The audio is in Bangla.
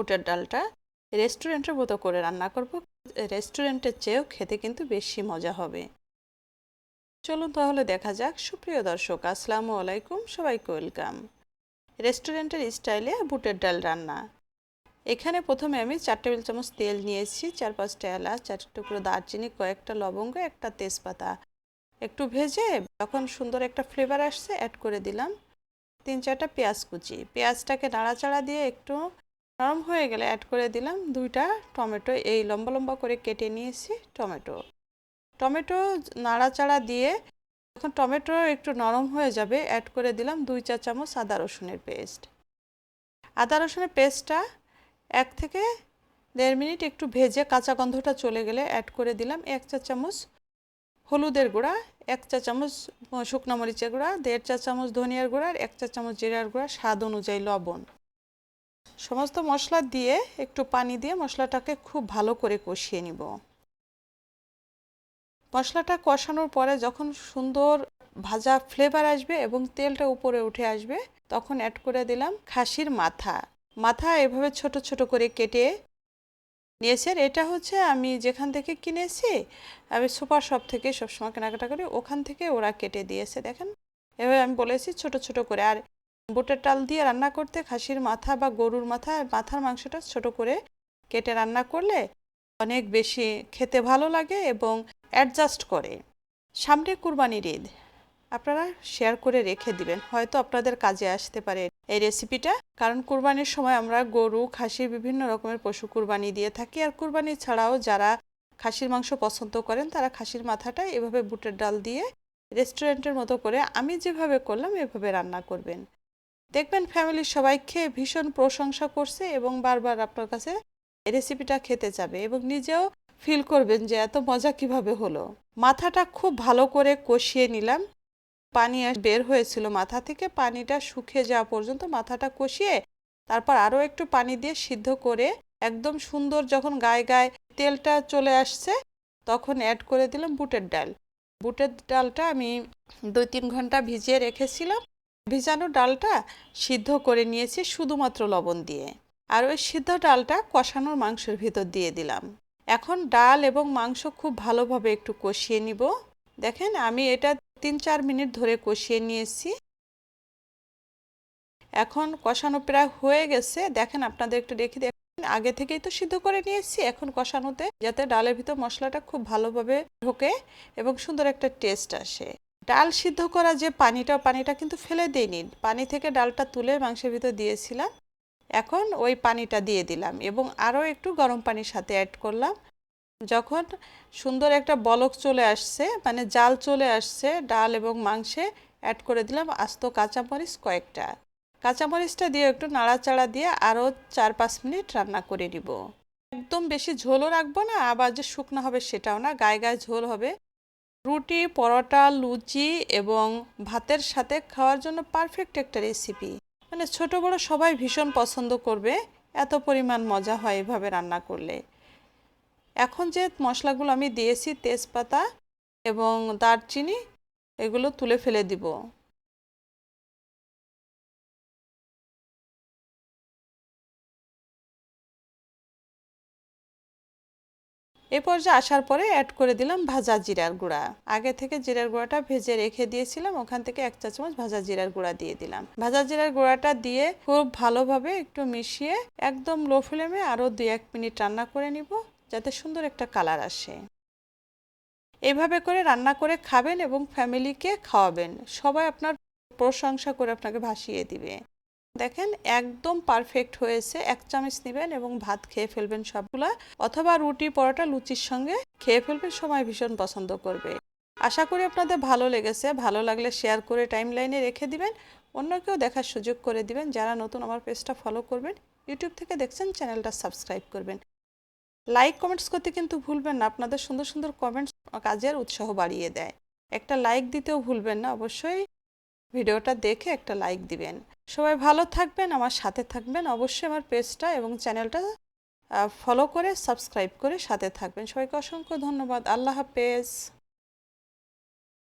বুটের ডালটা রেস্টুরেন্টের মতো করে রান্না করব। রেস্টুরেন্টের চেয়েও খেতে কিন্তু বেশি মজা হবে। চলুন তাহলে দেখা যাক। সুপ্রিয় দর্শক, আসসালামু আলাইকুম। সবাইকে ওয়েলকাম। রেস্টুরেন্টের স্টাইলে বুটের ডাল রান্না। এখানে প্রথমে আমি চার টেবিল চামচ তেল নিয়েছি, চার পাঁচটা এলাচ, চার টুকরো দারচিনি, কয়েকটা লবঙ্গ, একটা তেজপাতা। একটু ভেজে যখন সুন্দর একটা ফ্লেভার আসছে অ্যাড করে দিলাম। তিন চারটা পেঁয়াজ কুচি। পেঁয়াজটাকে নাড়াচাড়া দিয়ে একটু নরম হয়ে গেলে অ্যাড করে দিলাম দুইটা টমেটো। এই লম্বা লম্বা করে কেটে নিয়েছি টমেটো। টমেটো নাড়াচাড়া দিয়ে যখন টমেটো একটু নরম হয়ে যাবে অ্যাড করে দিলাম দুই চা চামচ আদা রসুনের পেস্ট আদা রসুনের পেস্টটা এক থেকে দেড় মিনিট একটু ভেজে কাঁচা গন্ধটা চলে গেলে অ্যাড করে দিলাম এক চা চামচ হলুদের গুঁড়া, এক চা চামচ শুকনো মরিচের গুঁড়া, দেড় চা চামচ ধনিয়ার গুঁড়া আর এক চা চামচ জিরার গুঁড়া স্বাদ অনুযায়ী লবণ। সমস্ত মশলা দিয়ে, একটু পানি দিয়ে মশলাটাকে খুব ভালো করে কষিয়ে নিব। মশলাটা কষানোর পরে যখন সুন্দর ভাজা ফ্লেভার আসবে এবং তেলটা উপরে উঠে আসবে, তখন অ্যাড করে দিলাম খাসির মাথা। মাথা এভাবে ছোট ছোট করে কেটে নিয়েছেন। এটা হচ্ছে আমি যেখান থেকে কিনেছি, আমি সুপার শপ থেকে সবসময় কেনাকাটা করি, ওখান থেকে ওরা কেটে দিয়েছে, দেখেন। এভাবে আমি বলেছি ছোট ছোট করে। আর বুটের ডাল দিয়ে রান্না করতে খাসির মাথা বা গরুর মাথা মাথার মাংসটা ছোট করে কেটে রান্না করলে অনেক বেশি খেতে ভালো লাগে এবং অ্যাডজাস্ট করে। সামনে কুরবানির ঈদ। আপনারা শেয়ার করে রেখে দিবেন। হয়তো আপনাদের কাজে আসতে পারে এই রেসিপিটা কারণ কুরবানির সময় আমরা গরু, খাসির বিভিন্ন রকমের পশু কুরবানি দিয়ে থাকি। আর কুরবানি ছাড়াও যারা খাসির মাংস পছন্দ করেন, তারা খাসির মাথাটা এভাবে বুটের ডাল দিয়ে রেস্টুরেন্টের মতো করে আমি যেভাবে করলাম, এভাবে রান্না করবেন। দেখবেন ফ্যামিলির সবাই খেয়ে ভীষণ প্রশংসা করছে এবং বারবার আপনার কাছে রেসিপিটা খেতে যাবে এবং নিজেও ফিল করবেন যে এত মজা কীভাবে হলো। মাথাটা খুব ভালো করে কষিয়ে নিলাম। পানি বের হয়েছিল মাথা থেকে। পানিটা শুকিয়ে যাওয়া পর্যন্ত মাথাটা কষিয়ে তারপর আরও একটু পানি দিয়ে সিদ্ধ করে একদম সুন্দর যখন গায়ে গায়ে তেলটা চলে আসছে তখন অ্যাড করে দিলাম বুটের ডাল। বুটের ডালটা আমি দুই তিন ঘণ্টা ভিজিয়ে রেখেছিলাম। ভিজানো ডালটা সিদ্ধ করে নিয়েছি শুধুমাত্র লবণ দিয়ে। আর ওই সিদ্ধ ডালটা কষানোর মাংসের ভিতর দিয়ে দিলাম। এখন ডাল এবং মাংস খুব ভালোভাবে একটু কষিয়ে নিব। দেখেন আমি এটা তিন চার মিনিট ধরে কষিয়ে নিয়েছি। এখন কষানো প্রায় হয়ে গেছে। দেখেন আপনাদের একটু দেখি দেখেন আগে থেকেই তো সিদ্ধ করে নিয়েছি, এখন কষানোতে যাতে ডালের ভিতর মশলাটা খুব ভালোভাবে ঢোকে এবং সুন্দর একটা টেস্ট আসে। ডাল সিদ্ধ করা যে পানিটা পানিটা কিন্তু ফেলে দিইনি। পানি থেকে ডালটা তুলে মাংসের ভিতর দিয়েছিলাম। এখন ওই পানিটা দিয়ে দিলাম এবং আরও একটু গরম পানির সাথে অ্যাড করলাম। যখন সুন্দর একটা বলক চলে আসছে মানে জাল চলে আসছে ডাল এবং মাংসে অ্যাড করে দিলাম আস্ত কাঁচামরিচ কয়েকটা। কাঁচামরিচটা দিয়ে একটু নাড়াচাড়া দিয়ে আরও চার পাঁচ মিনিট রান্না করে নিব। একদম বেশি ঝোলও রাখব না, আবার যে শুকনো হবে সেটাও না, গায়ে গায়ে ঝোল হবে। রুটি, পরোটা, লুচি এবং ভাতের সাথে খাওয়ার জন্য পারফেক্ট একটা রেসিপি মানে ছোট বড় সবাই ভীষণ পছন্দ করবে, এত পরিমাণ মজা হয় এভাবে রান্না করলে। এখন যে মশলাগুলো আমি দিয়েছি, তেজপাতা এবং দারচিনি, এগুলো তুলে ফেলে দিব। এ পর্যায়ে আসার পরে অ্যাড করে দিলাম ভাজা জিরার গুঁড়া। আগে থেকে জিরার গুঁড়াটা ভেজে রেখে দিয়েছিলাম, ওখান থেকে এক চা চামচ ভাজা জিরার গুঁড়া দিয়ে দিলাম। ভাজা জিরার গুঁড়াটা দিয়ে খুব ভালোভাবে একটু মিশিয়ে একদম লো ফ্লেমে আরও দুই এক মিনিট রান্না করে নিব, যাতে সুন্দর একটা কালার আসে। এভাবে করে রান্না করে খাবেন এবং ফ্যামিলিকে খাওয়াবেন। সবাই আপনার প্রশংসা করে আপনাকে ভাসিয়ে দিবে। দেখেন, একদম পারফেক্ট হয়েছে। এক চামচ নেবেন এবং ভাত খেয়ে ফেলবেন সবগুলা, অথবা রুটি, পরোটা, লুচির সঙ্গে খেয়ে ফেলবেন, সময় ভীষণ পছন্দ করবে। আশা করি আপনাদের ভালো লেগেছে। ভালো লাগলে শেয়ার করে টাইম লাইনে রেখে দিবেন। অন্য কেউ দেখার সুযোগ করে দিবেন। যারা নতুন আমার পেজটা ফলো করবেন ইউটিউব থেকে দেখছেন চ্যানেলটা সাবস্ক্রাইব করবেন। লাইক কমেন্টস করতে কিন্তু ভুলবেন না। আপনাদের সুন্দর সুন্দর কমেন্টস কাজের উৎসাহ বাড়িয়ে দেয়। একটা লাইক দিতেও ভুলবেন না, অবশ্যই। ভিডিওটা দেখে একটা লাইক দিবেন। সবাই ভালো থাকবেন, আমার সাথে থাকবেন। অবশ্যই আমার পেজটা এবং চ্যানেলটা ফলো করে সাবস্ক্রাইব করে সাথে থাকবেন। সবাইকে অসংখ্য ধন্যবাদ। আল্লাহ হাফেজ।